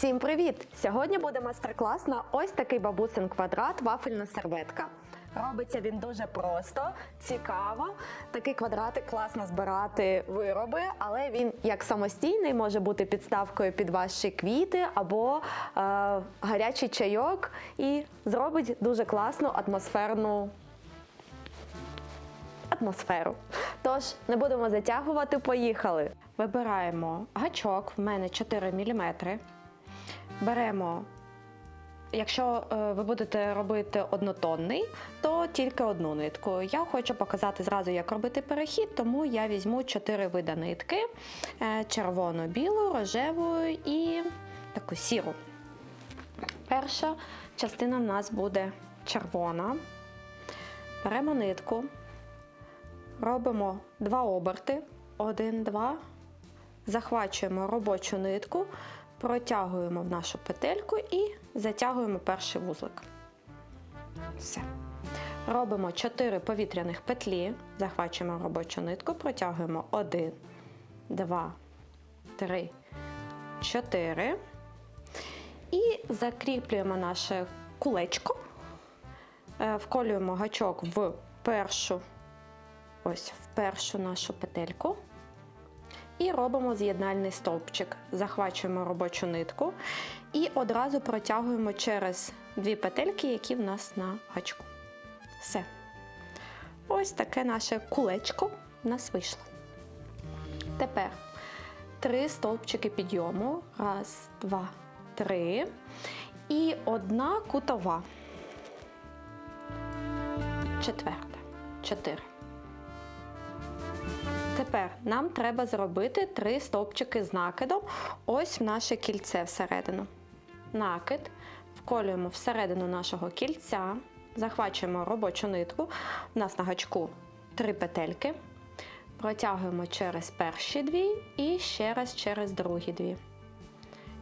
Всім привіт! Сьогодні буде майстер-клас на ось такий бабусин квадрат вафельна серветка. Робиться він дуже просто, цікаво. Такий квадратик класно збирати вироби, але він як самостійний може бути підставкою під ваші квіти або е, гарячий чайок і зробить дуже класну атмосферну атмосферу. Тож не будемо затягувати, поїхали. Вибираємо гачок, в мене 4 мм. Беремо, якщо е, ви будете робити однотонний, то тільки одну нитку. Я хочу показати зразу, як робити перехід, тому я візьму 4 види нитки: е, червону, білу, рожеву і таку сіру. Перша частина в нас буде червона. Беремо нитку, робимо два оберти, один, два, захвачуємо робочу нитку, протягуємо в нашу петельку і затягуємо перший вузлик. Все. Робимо 4 повітряних петлі, захвачуємо робочу нитку, протягуємо 1, 2, 3, 4. І закріплюємо наше кулечко, Е, вколюємо гачок в першу, ось в першу нашу петельку. І робимо з'єднальний стовпчик. Захвачуємо робочу нитку і одразу протягуємо через дві петельки, які в нас на гачку. Все. Ось таке наше кулечко в нас вийшло. Тепер три стовпчики підйому. Раз, два, три. І одна кутова. Четверта. Чотири. Тепер нам треба зробити три стовпчики з накидом ось в наше кільце всередину. Накид, вколюємо всередину нашого кільця, захвачуємо робочу нитку. У нас на гачку три петельки. Протягуємо через перші дві і ще раз через другі дві.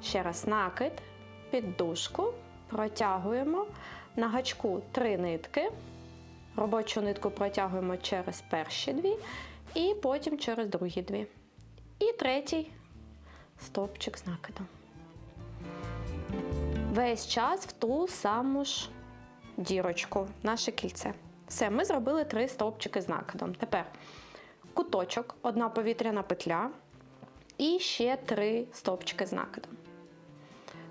Ще раз накид, піддушку, протягуємо на гачку три нитки. Робочу нитку протягуємо через перші дві і потім через другі дві. І третій стовпчик з накидом. Весь час в ту саму ж дірочку, наше кільце. Все, ми зробили три стовпчики з накидом. Тепер куточок, одна повітряна петля і ще три стовпчики з накидом.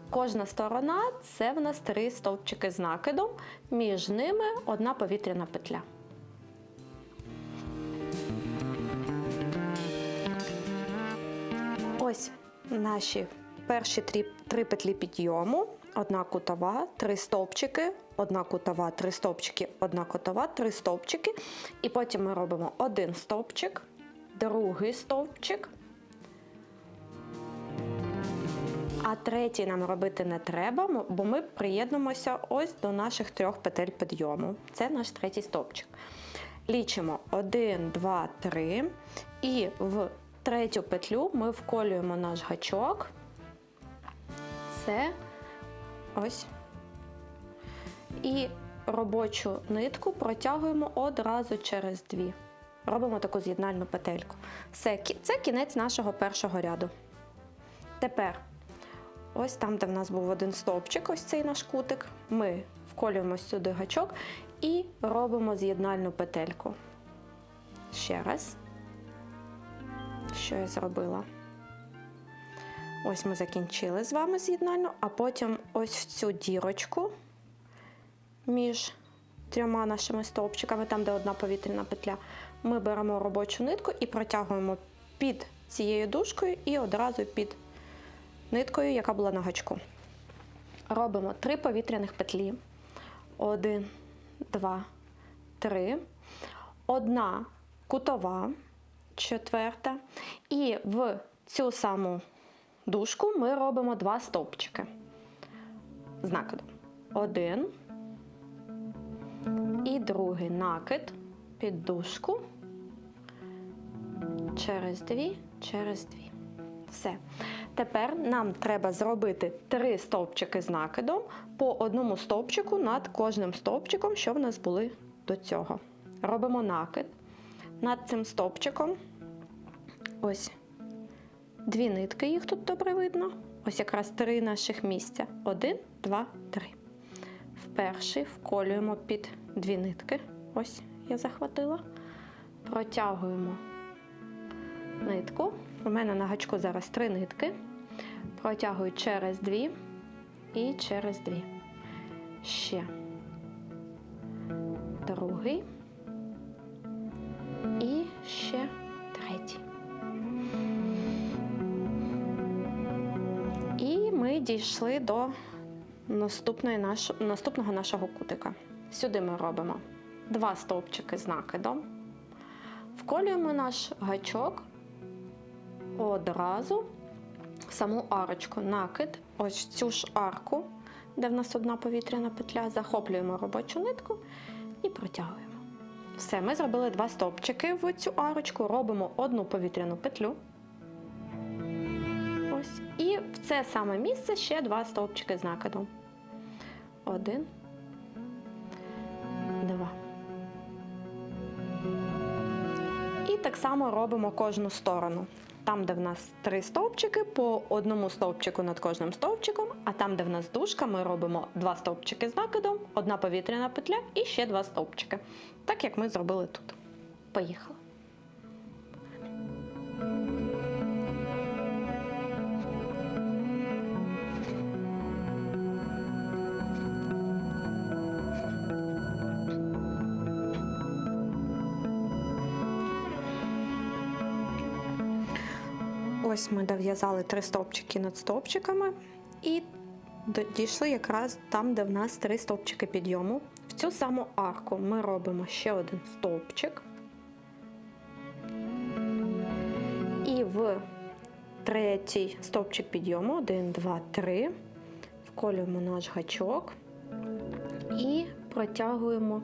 Кожна сторона це в нас три стовпчики з накидом, між ними одна повітряна петля. Ось наші перші три, три петлі підйому, одна кутова, три стовпчики, одна кутова, три стовпчики, одна кутова, три стовпчики. І потім ми робимо один стовпчик, другий стовпчик. А третій нам робити не треба, бо ми приєднуємося ось до наших трьох петель підйому. Це наш третій стовпчик. Лічимо 1, 2, 3. І в третю петлю ми вколюємо наш гачок. Це ось. І робочу нитку протягуємо одразу через дві. Робимо таку з'єднальну петельку. Все, це кінець нашого першого ряду. Тепер Ось там, де в нас був один стовпчик, ось цей наш кутик, ми вколюємо сюди гачок і робимо з'єднальну петельку. Ще раз. Що я зробила? Ось ми закінчили з вами з'єднальну, а потім ось в цю дірочку між трьома нашими стовпчиками, там, де одна повітряна петля, ми беремо робочу нитку і протягуємо під цією дужкою і одразу під ниткою, яка була на гачку. Робимо три повітряних петлі. Один, два, три. Одна кутова, четверта. І в цю саму дужку ми робимо два стовпчики з накидом. Один. І другий накид під дужку. Через дві, через дві. Все. Тепер нам треба зробити три стовпчики з накидом по одному стовпчику над кожним стовпчиком, що в нас були до цього. Робимо накид. Над цим стовпчиком ось дві нитки, їх тут добре видно. ось якраз три наших місця. Один, два, три. В перший вколюємо під дві нитки. Ось я захватила. Протягуємо нитку. У мене на гачку зараз три нитки. Протягую через дві і через дві. Ще другий ще третій. І ми дійшли до наступної наш... наступного нашого кутика. Сюди ми робимо два стовпчики з накидом. Вколюємо наш гачок одразу в саму арочку. Накид, ось цю ж арку, де в нас одна повітряна петля, захоплюємо робочу нитку і протягуємо. Все, ми зробили два стовпчики в цю арочку, робимо одну повітряну петлю. Ось. І в це саме місце ще два стовпчики з накидом. Один, два. І так само робимо кожну сторону. Там, де в нас три стовпчики, по одному стовпчику над кожним стовпчиком, а там, де в нас дужка, ми робимо два стовпчики з накидом, одна повітряна петля і ще два стовпчики. Так як ми зробили тут. Поїхали. Ось ми дов'язали три стовпчики над стовпчиками і дійшли якраз там, де в нас три стовпчики підйому. В цю саму арку ми робимо ще один стовпчик. І в третій стовпчик підйому, один, два, три, вколюємо наш гачок і протягуємо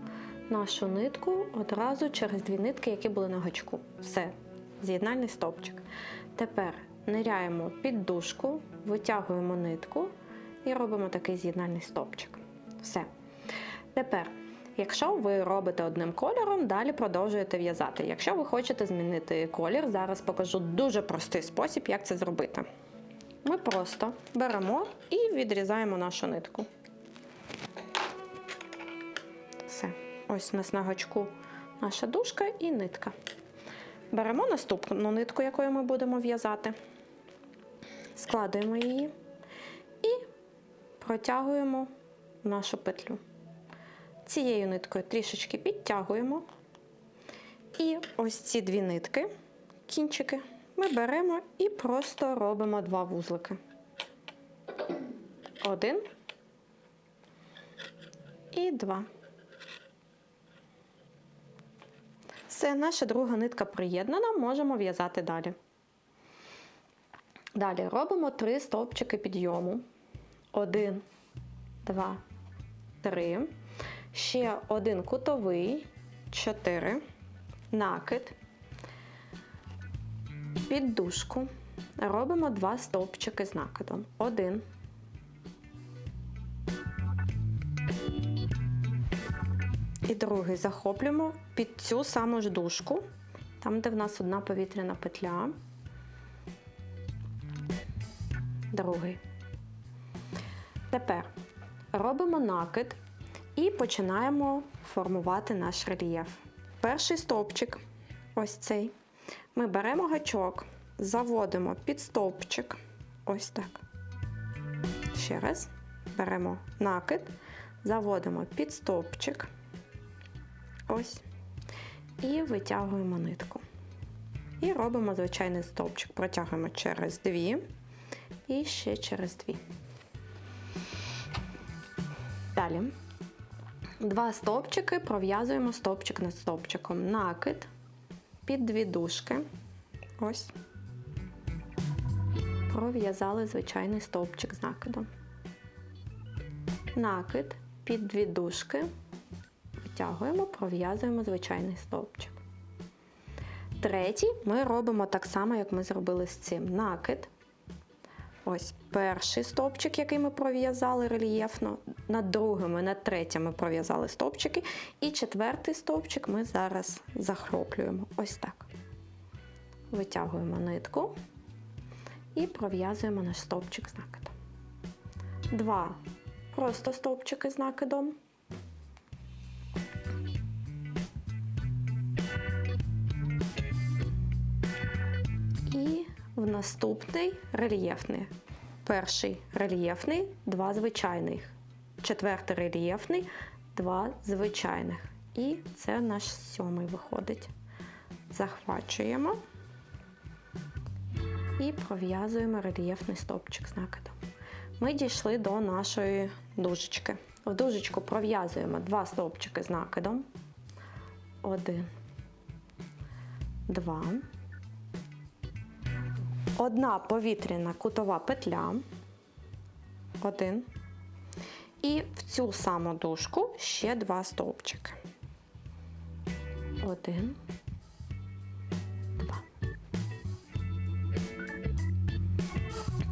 нашу нитку одразу через дві нитки, які були на гачку. Все, з'єднальний стовпчик. Тепер ниряємо під дужку, витягуємо нитку і робимо такий з'єднальний стовпчик. Все. Тепер, якщо ви робите одним кольором, далі продовжуєте в'язати. Якщо ви хочете змінити колір, зараз покажу дуже простий спосіб, як це зробити. Ми просто беремо і відрізаємо нашу нитку. Все. Ось у нас на гачку наша дужка і нитка. Беремо наступну нитку, якою ми будемо в'язати, складуємо її і протягуємо нашу петлю. Цією ниткою трішечки підтягуємо. І ось ці дві нитки, кінчики, ми беремо і просто робимо два вузлики. Один і два. Все, наша друга нитка приєднана, можемо в'язати далі. Далі робимо три стовпчики підйому. Один, два, три. Ще один кутовий, чотири. Накид. Під дужку. Робимо два стовпчики з накидом. Один. І другий захоплюємо під цю саму ж дужку, там, де в нас одна повітряна петля. Другий. Тепер робимо накид і починаємо формувати наш рельєф. Перший стовпчик, ось цей. Ми беремо гачок, заводимо під стовпчик. Ось так. Ще раз. Беремо накид, заводимо під стовпчик. Ось. І витягуємо нитку. І робимо звичайний стовпчик. Протягуємо через дві і ще через дві. Далі. Два стовпчики пров'язуємо стовпчик над стовпчиком. Накид під дві дужки. Ось. Пров'язали звичайний стовпчик з накидом. Накид під дві дужки. Витягуємо, пров'язуємо звичайний стовпчик. Третій ми робимо так само, як ми зробили з цим. Накид. Ось перший стовпчик, який ми пров'язали рельєфно. Над другим і над ми пров'язали стовпчики. І четвертий стовпчик ми зараз захроплюємо. Ось так. Витягуємо нитку і пров'язуємо наш стовпчик з накидом. Два просто стовпчики з накидом. В наступний рельєфний. Перший рельєфний, два звичайних. Четвертий рельєфний, два звичайних. І це наш сьомий виходить. Захвачуємо і пров'язуємо рельєфний стовпчик з накидом. Ми дійшли до нашої дужечки. В дужечку пров'язуємо два стовпчики з накидом. Один, два. Одна повітряна кутова петля. Один. І в цю саму дужку ще два стовпчики. Один. Два.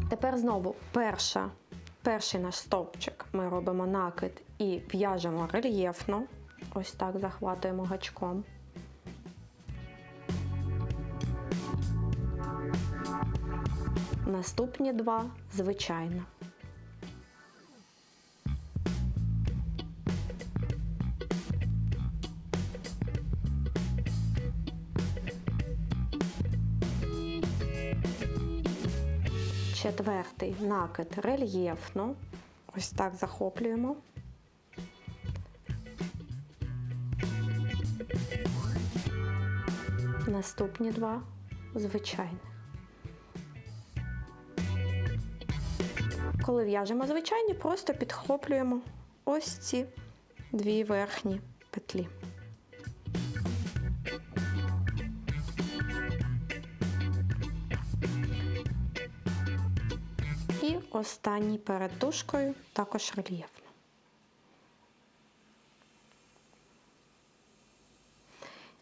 Тепер знову перша, перший наш стовпчик ми робимо накид і в'яжемо рельєфно. Ось так захватуємо гачком. Наступні два звичайно. Четвертий накид рельєфно. Ось так захоплюємо. Наступні два звичайних. Коли в'яжемо звичайні, просто підхоплюємо ось ці дві верхні петлі. І останній перед дужкою також рельєфно.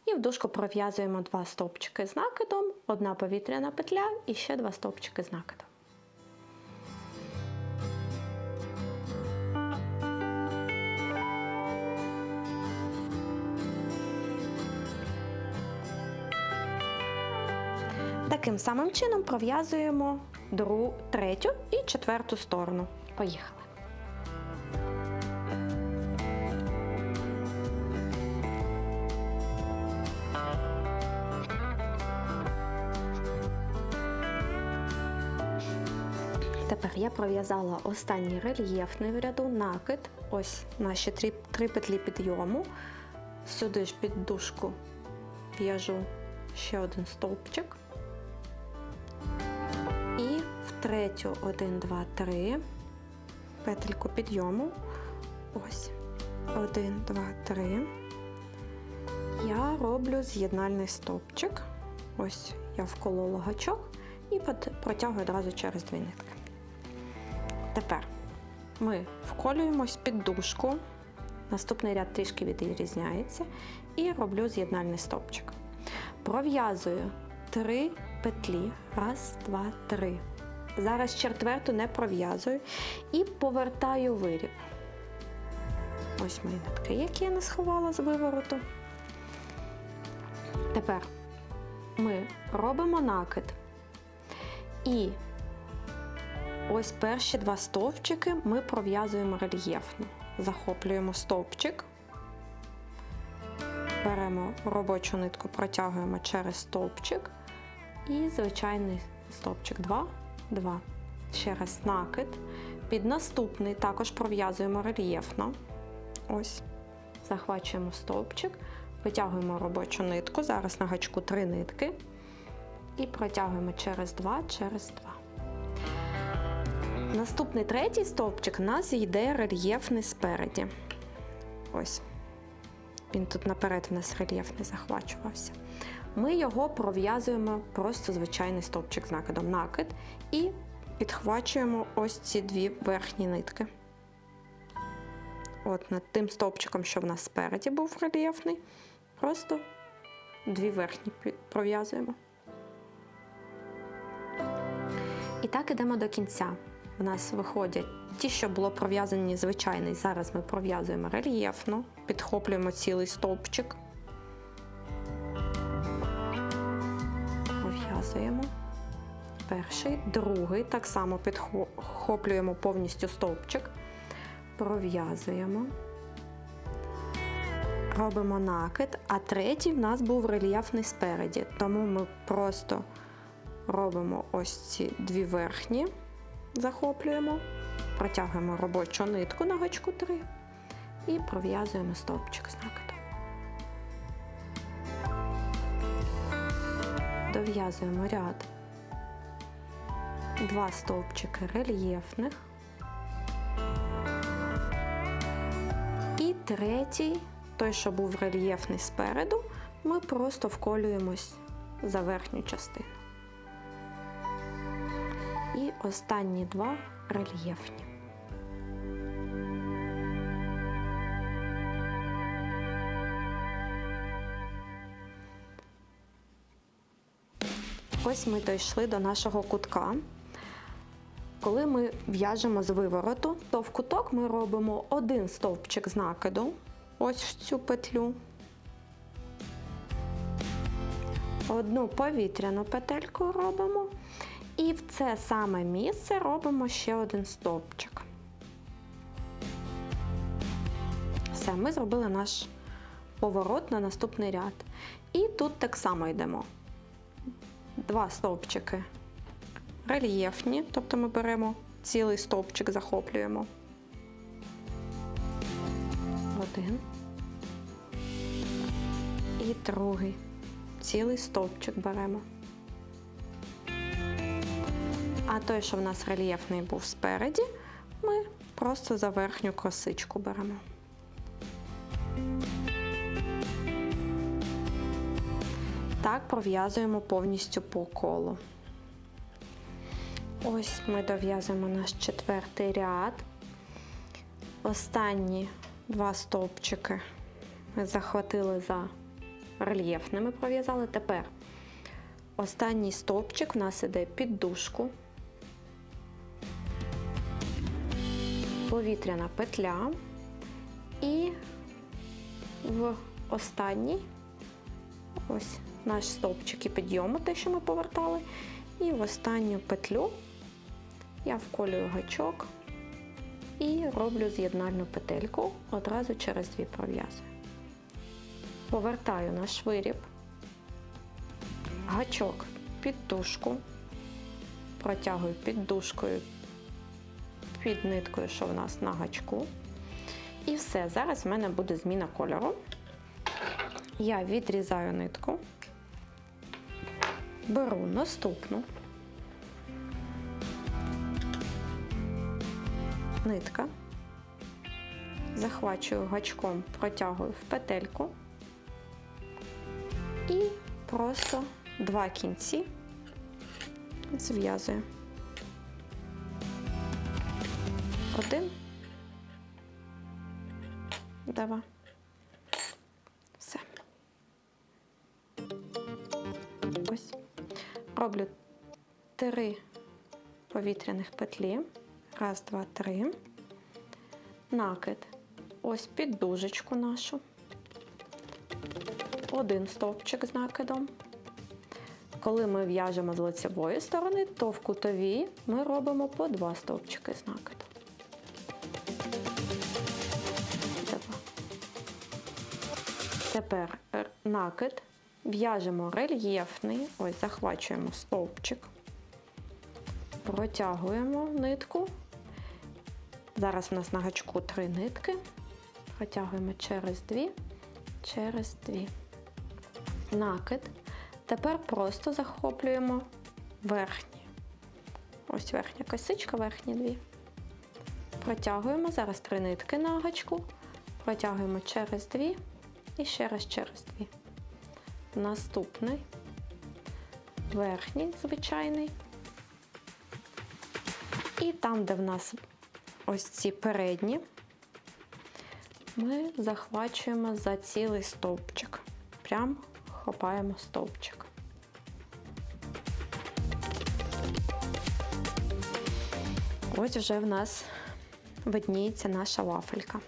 І в дужку пров'язуємо два стовпчики з накидом, одна повітряна петля і ще два стовпчики з накидом. Самим чином пров'язуємо другу, третю і четверту сторону. Поїхали. Тепер я пров'язала останній рельєфний в ряду накид. Ось наші три, три петлі підйому. Сюди ж під дужку в'яжу ще один стовпчик. Третю 1, 2, 3 петельку підйому. Ось 1, 2, 3. Я роблю з'єднальний стовпчик. Ось я вколола гачок і протягую одразу через дві нитки. Тепер ми вколюємось під дужку. Наступний ряд трішки відрізняється. І роблю з'єднальний стовпчик. Пров'язую три петлі. Раз, два, три. Зараз четверту не пров'язую і повертаю виріб. Ось мої нитки, які я не сховала з вивороту. Тепер ми робимо накид. І ось перші два стовпчики ми пров'язуємо рельєфно. Захоплюємо стовпчик, беремо робочу нитку, протягуємо через стовпчик і звичайний стовпчик 2, 2. Ще раз накид. Під наступний також пров'язуємо рельєфно. Ось. Захвачуємо стовпчик, витягуємо робочу нитку. Зараз на гачку 3 нитки. І протягуємо через 2, через 2. Наступний третій стовпчик у нас йде рельєфний спереді. Ось. Він тут наперед в нас рельєфний захвачувався. Ми його пров'язуємо просто звичайний стовпчик з накидом накид і підхвачуємо ось ці дві верхні нитки. От над тим стовпчиком, що в нас спереді був рельєфний, просто дві верхні пров'язуємо. І так ідемо до кінця. У нас виходять ті, що було пров'язані звичайний. Зараз ми пров'язуємо рельєфно, підхоплюємо цілий стовпчик. Пров'язуємо. перший, другий, так само підхоплюємо повністю стовпчик, пров'язуємо, робимо накид, а третій в нас був рельєфний спереді, тому ми просто робимо ось ці дві верхні, захоплюємо, протягуємо робочу нитку на гачку 3 і пров'язуємо стовпчик з накидом. Дов'язуємо ряд, два стовпчики рельєфних. І третій, той, що був рельєфний спереду, ми просто вколюємось за верхню частину. І останні два рельєфні. Ось ми дійшли до нашого кутка. Коли ми в'яжемо з вивороту, то в куток ми робимо один стовпчик з накиду, ось в цю петлю, одну повітряну петельку робимо, і в це саме місце робимо ще один стовпчик. Все, ми зробили наш поворот на наступний ряд. І тут так само йдемо. Два стовпчики рельєфні, тобто ми беремо цілий стовпчик, захоплюємо. Один. І другий. Цілий стовпчик беремо. А той, що в нас рельєфний був спереді, ми просто за верхню косичку беремо. Так пров'язуємо повністю по колу. Ось ми дов'язуємо наш четвертий ряд. Останні два стовпчики ми захватили за рельєфними, пров'язали. Тепер останній стовпчик в нас іде під дужку, повітряна петля і в останній ось наш стовпчик і підйому, те, що ми повертали, і в останню петлю я вколюю гачок і роблю з'єднальну петельку, одразу через дві пров'язую. Повертаю наш виріб, гачок під дужку, протягую під дужкою, під ниткою, що в нас на гачку. І все, зараз в мене буде зміна кольору. Я відрізаю нитку, беру наступну. нитка, захвачую гачком, протягую в петельку і просто два кінці зв'язую. Один, два. Роблю три повітряних петлі. Раз, два, три. Накид. Ось під дужечку нашу. Один стовпчик з накидом. Коли ми в'яжемо з лицевої сторони, то в кутовій ми робимо по два стовпчики з накидом. Тепер накид. В'яжемо рельєфний, ось захвачуємо стовпчик, протягуємо нитку Зараз у нас на гачку три нитки. Протягуємо через дві, через дві. Накид. Тепер просто захоплюємо верхні. Ось верхня косичка, верхні дві. Протягуємо зараз три нитки на гачку, протягуємо через дві і ще раз через дві. Наступний, верхній звичайний. І там, де в нас ось ці передні ми захвачуємо за цілий стовпчик. Прям хопаємо стовпчик. Ось вже в нас видніється наша вафелька.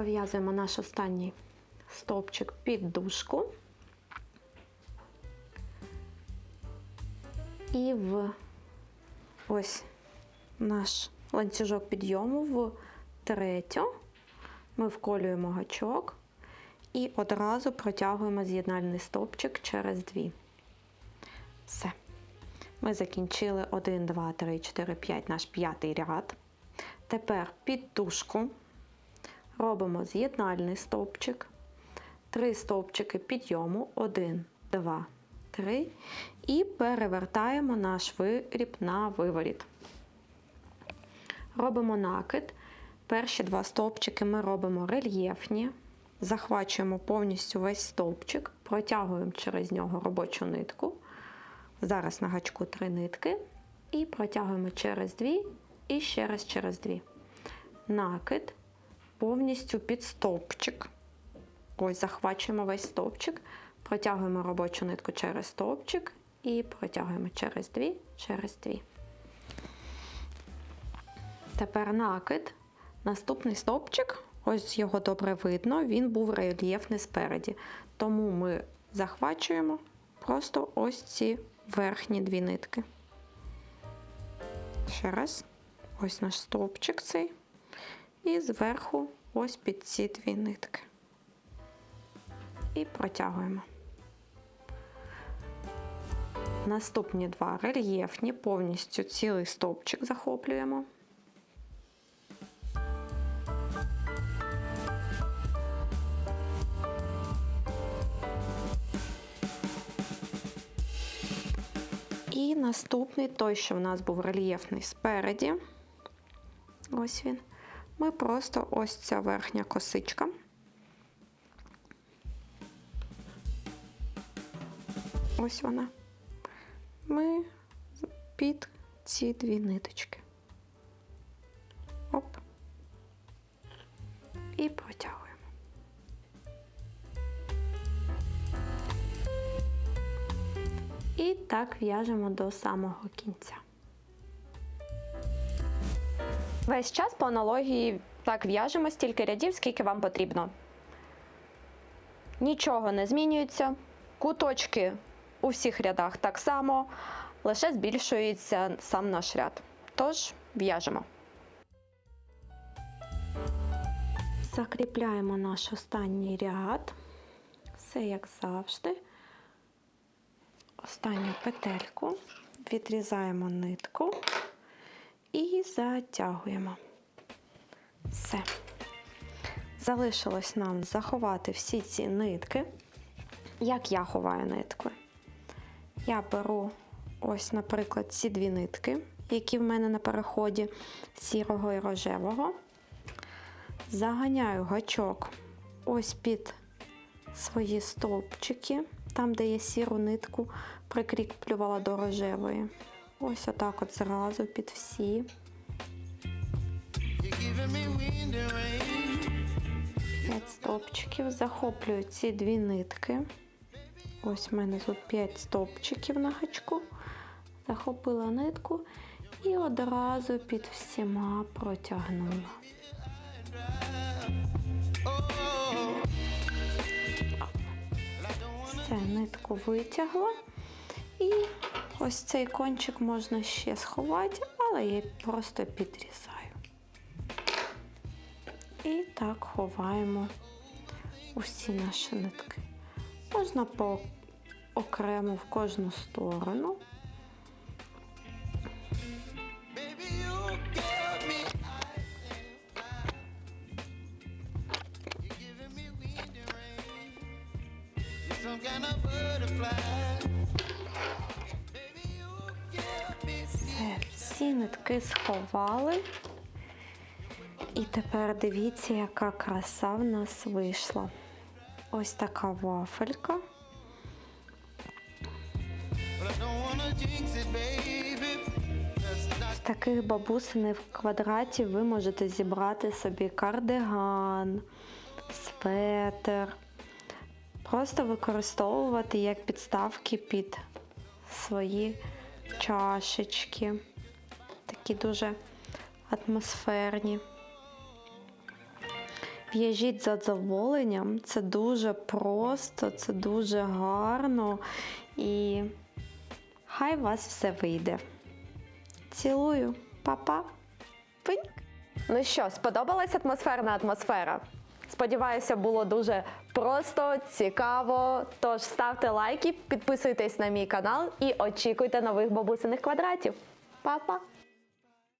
Пров'язуємо наш останній стовпчик під дужку. І в ось наш ланцюжок підйому в третю ми вколюємо гачок і одразу протягуємо з'єднальний стовпчик через дві. Все. Ми закінчили 1, 2, 3, 4, 5, наш п'ятий ряд. Тепер під дужку робимо з'єднальний стовпчик, три стовпчики підйому, 1, 2, 3, і перевертаємо наш виріб на виворіт. Робимо накид. Перші два стовпчики ми робимо рельєфні, захвачуємо повністю весь стовпчик, протягуємо через нього робочу нитку. Зараз на гачку три нитки. І протягуємо через дві і ще раз через дві. Накид повністю під стовпчик. Ось захвачуємо весь стовпчик, протягуємо робочу нитку через стовпчик і протягуємо через дві, через дві. Тепер накид. Наступний стовпчик, ось його добре видно, він був рельєфний спереді. Тому ми захвачуємо просто ось ці верхні дві нитки. Ще раз, ось наш стовпчик цей. І зверху ось під ці дві нитки. І протягуємо. Наступні два рельєфні, повністю цілий стовпчик захоплюємо. І наступний той, що в нас був рельєфний спереді. Ось він. Ми просто ось ця верхня косичка. Ось вона. Ми під ці дві ниточки. Оп. І протягуємо. І так в'яжемо до самого кінця. Весь час по аналогії так в'яжемо стільки рядів, скільки вам потрібно. Нічого не змінюється. Куточки у всіх рядах так само, лише збільшується сам наш ряд. Тож в'яжемо. Закріпляємо наш останній ряд. Все як завжди. Останню петельку, відрізаємо нитку і затягуємо. Все. Залишилось нам заховати всі ці нитки. Як я ховаю нитки? Я беру ось, наприклад, ці дві нитки, які в мене на переході сірого і рожевого. Заганяю гачок ось під свої стовпчики, там, де я сіру нитку прикріплювала до рожевої. Ось отак от зразу під всі. П'ять стовпчиків. Захоплюю ці дві нитки. Ось в мене тут 5 стовпчиків на гачку. Захопила нитку і одразу під всіма протягнула. Все, нитку витягла. І ось цей кончик можна ще сховати, але я просто підрізаю. І так ховаємо усі наші нитки. Можна по окремо в кожну сторону. Сховали. І тепер дивіться, яка краса в нас вийшла. Ось така вафелька. З таких бабусинів в квадраті ви можете зібрати собі кардиган, светр. Просто використовувати як підставки під свої чашечки. Такі дуже атмосферні. В'яжіть з задоволенням, це дуже просто, це дуже гарно і хай вас все вийде. Цілую, Па-па. Пиньк. Ну що, сподобалась атмосферна атмосфера? Сподіваюся, було дуже просто, цікаво. Тож ставте лайки, підписуйтесь на мій канал і очікуйте нових бабусиних квадратів. Па-па!